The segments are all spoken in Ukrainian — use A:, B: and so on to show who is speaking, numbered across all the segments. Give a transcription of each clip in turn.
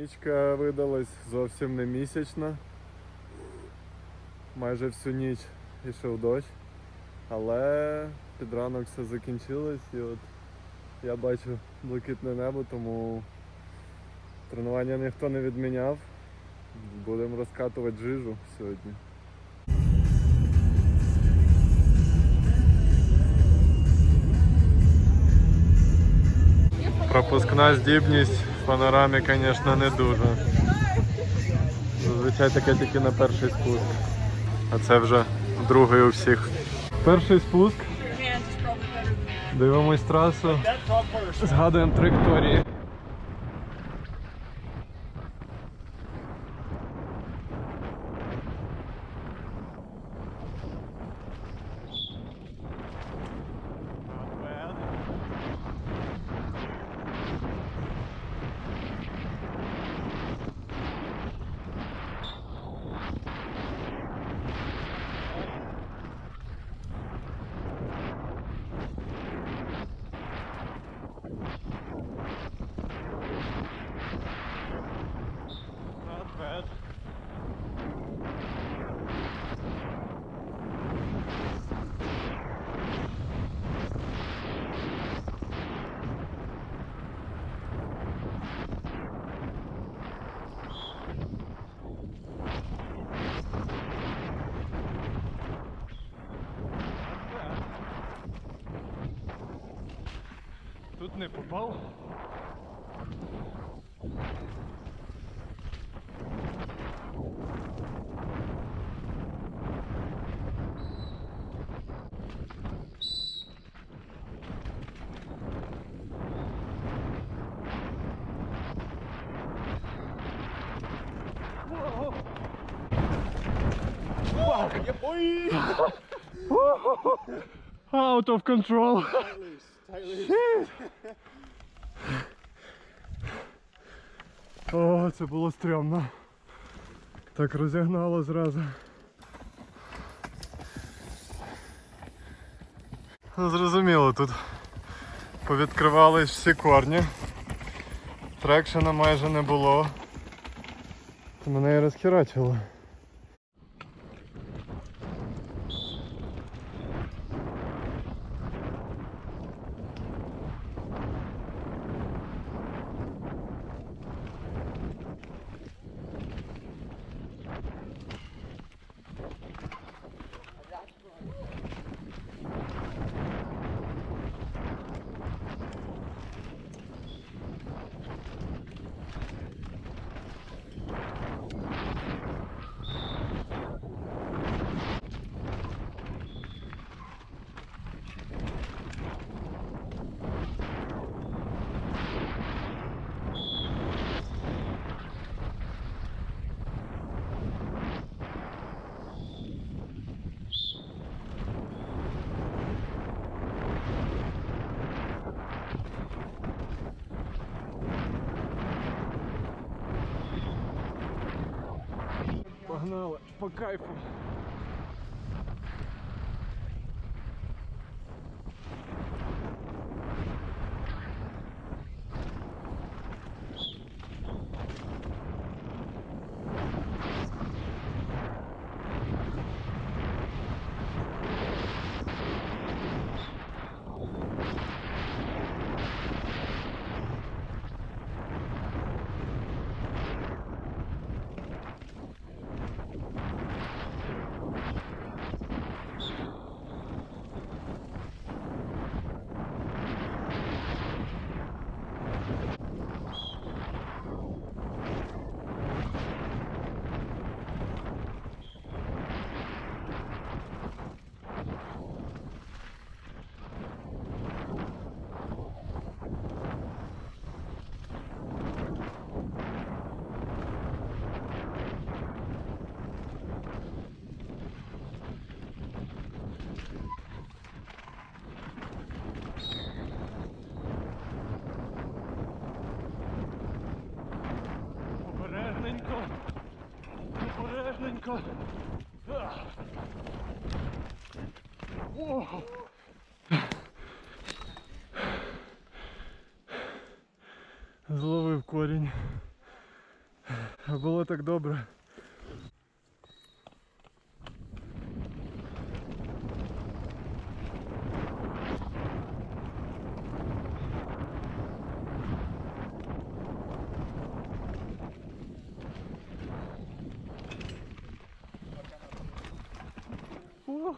A: Нічка видалась зовсім не місячна. Майже всю ніч йшов дощ. Але під ранок все закінчилось і от я бачу блакитне небо, тому тренування ніхто не відміняв. Будемо розкатувати жижу сьогодні. Пропускна здібність панорамі, звісно, не дуже. Зазвичай таке тільки на перший спуск. А це вже другий у всіх. Перший спуск. Дивимось трасу. Згадуємо траєкторії. Тут не попав. Out of control. О, це було стрьомно. Так розігнало зразу. Ну, зрозуміло, тут повідкривались всі корні. Трекшена майже не було. Мене і розхерачило. Погнали, по кайфу. Корінь. Було так добре. О!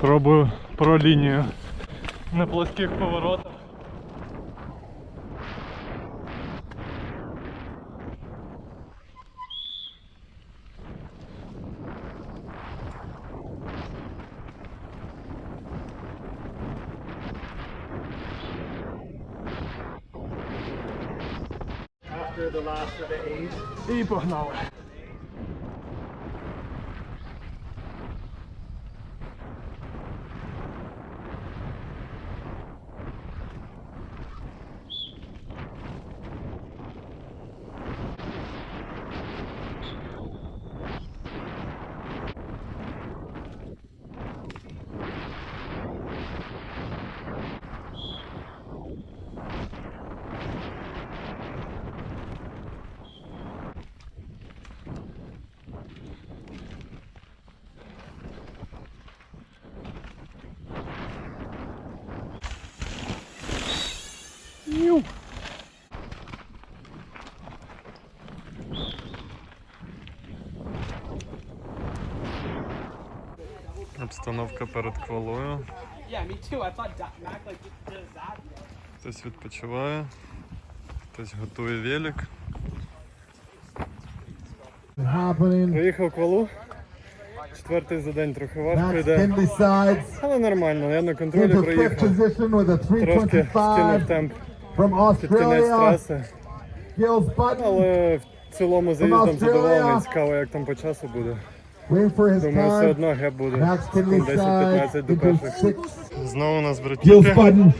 A: Пробую про лінію на плоских поворотах. І погнали.
B: Like does that.
A: Хтось відпочиває, хтось готує велик. Приїхав квалу. Четвертий за день трохи важко йде. Але нормально, я на контролі проїхав. Трошки скинув темп під кінець траси. Але в цілому заїздом задоволений. Цікаво, як там по часу буде.
C: Waiting for his
A: Думаю, все
C: time.
A: одно геп буде.
C: Max Kinley
A: Секунд
C: sides
A: 10-15 до
C: into
A: перших.
C: sixth.
A: Знову нас
C: Gilles
A: братіки.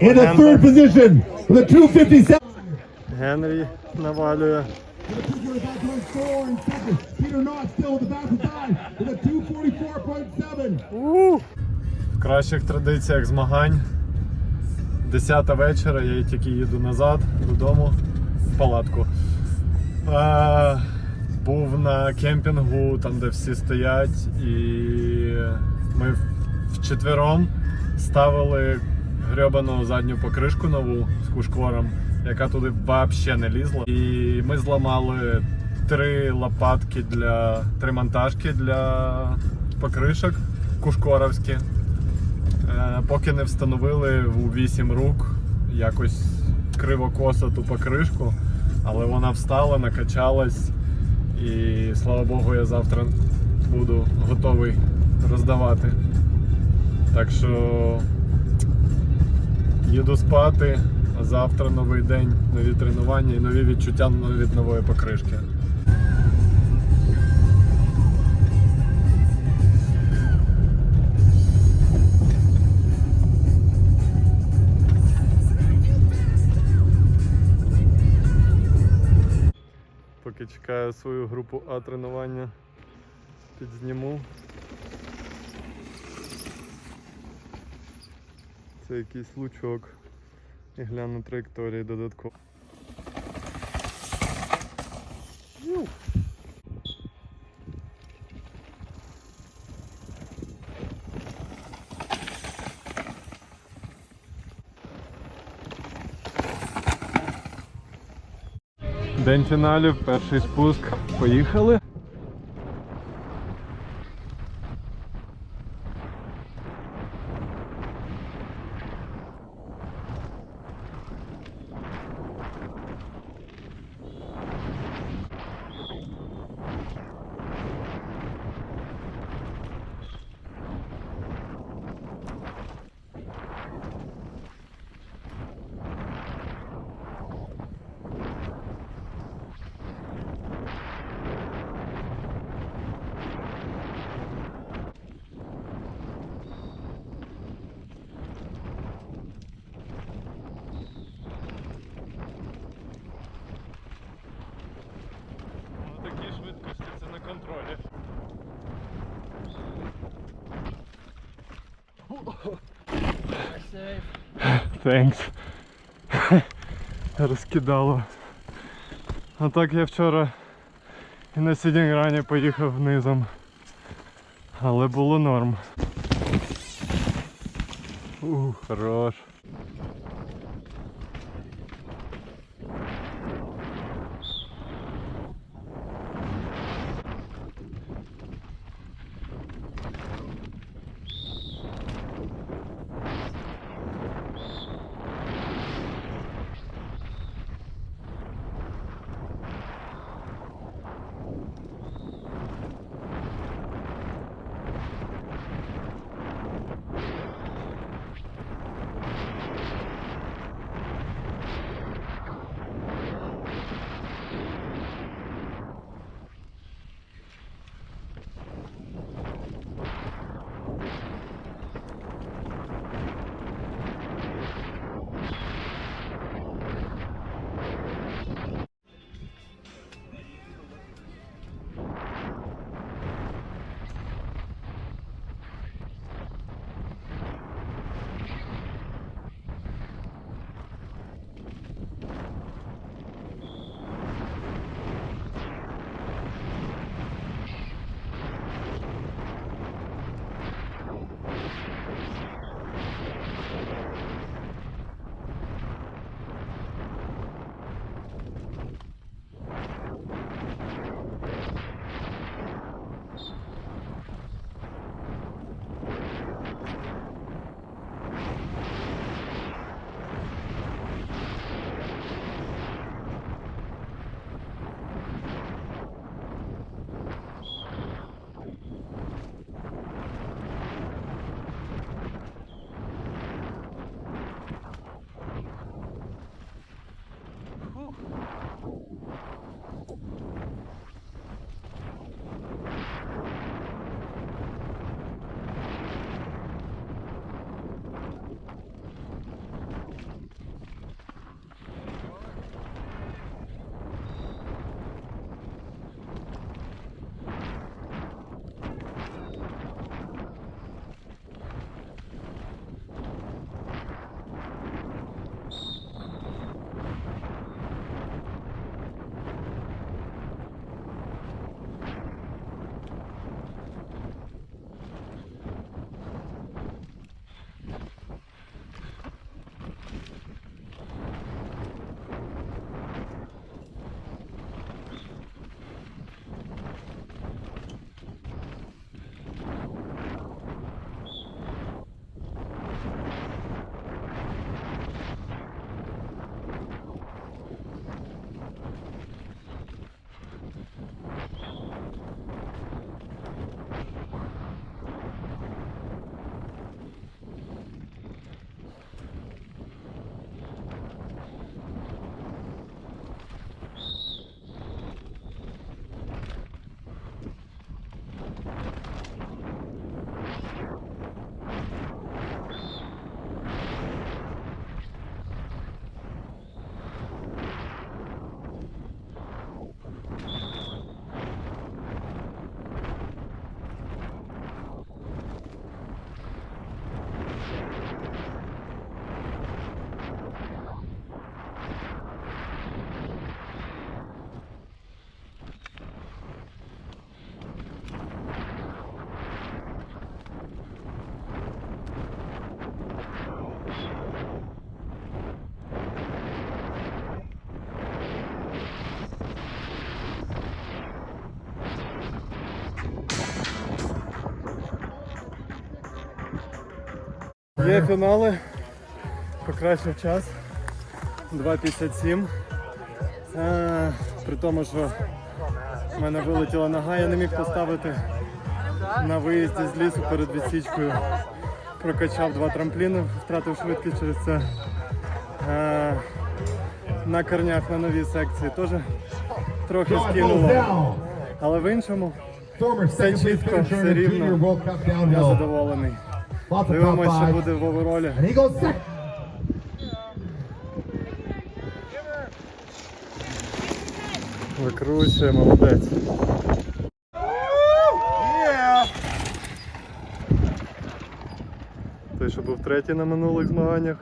C: In the third position with a 257.
A: Генрі навалює.
C: Peter Knott still with the back of with a 244.7.
A: В кращих традиціях змагань. Десята вечора, я тільки їду назад додому в палатку. А, був на кемпінгу, там де всі стоять, і ми вчетвером ставили грьобану задню покришку нову з кушкором, яка туди взагалі не лізла. І ми зламали три лопатки для три монтажки для покришок кушкоровські. Е, Поки не встановили у 8 рук якось криво-косо ту покришку, але вона встала, накачалась, і слава Богу, я завтра буду готовий роздавати. Так що їду спати, а завтра новий день, нові тренування і нові відчуття від нової покришки. Чекаю свою групу А тренування, підзніму. Це якийсь лучок. І гляну траєкторії додатково. День фіналів, перший спуск. Поїхали. Thanks. Розкидало. А так я вчора і на Сідінграні поїхав низом. Але було норм. Ух, хорош. Є фінали. Покращив час. 2.57. Е, При тому, що в мене вилетіла нога, я не міг поставити на виїзді з лісу перед відсічкою. Прокачав два трампліни, втратив швидкість через це. Е, На корнях на новій секції теж трохи скинуло. Але в іншому все чітко, все рівно. Я задоволений. Дивимося, що буде в оверолі. Викручує, молодець. Той, що був третій на минулих змаганнях.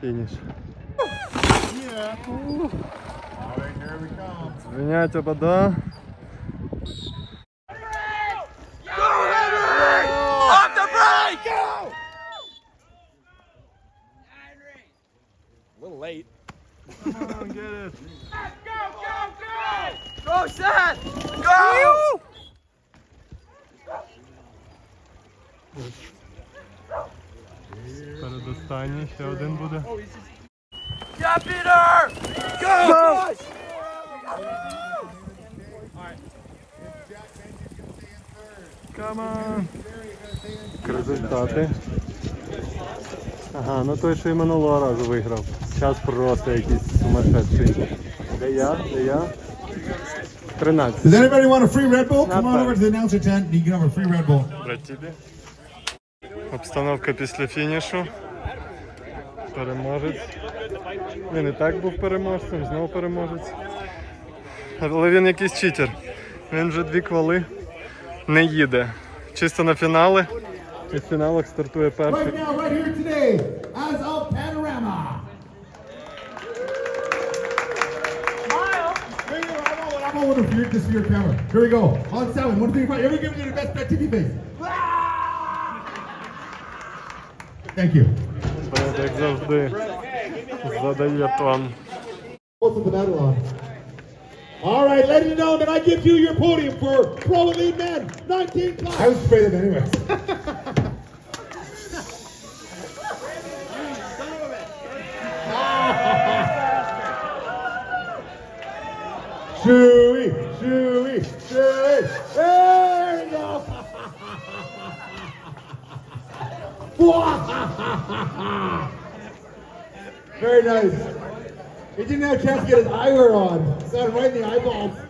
A: Фініш. Звинять обода.
B: A little late.
A: Come on, get it.
D: Go, Seth! Go!
A: Передостанній, ще один буде.
D: Yeah, Peter! Go!
A: Come on. Результати. Ага, ну той, що і минулого разу виграв. Час просто якийсь сумасшедший. Де я? Де я? 13.
C: Does anybody want a free Red Bull? Come on over to the announcer tent and you can have a free Red Bull.
A: Обстановка після фінішу. Переможець. Він і так був переможцем, знову переможець. Але він якийсь читер. Він вже дві квали не їде. Чисто на фінали. І в фіналах стартує перший.
C: As of Panorama. Smile. Here you go. I'm on, I'm on with a fear, this your camera. Here we go. On seven. One, three, five. Everybody give me the best bet TV face. Thank you.
A: Брат, як завжди, задає тон.
C: What's the medal on? All right, ladies and gentlemen, I give you your podium for Pro Elite Men 19 plus. I would spray them anyway. Shooey, shooey, shooey. There we go. Very nice. He didn't have a chance to get his eyewear on. Got him right in the eyeballs.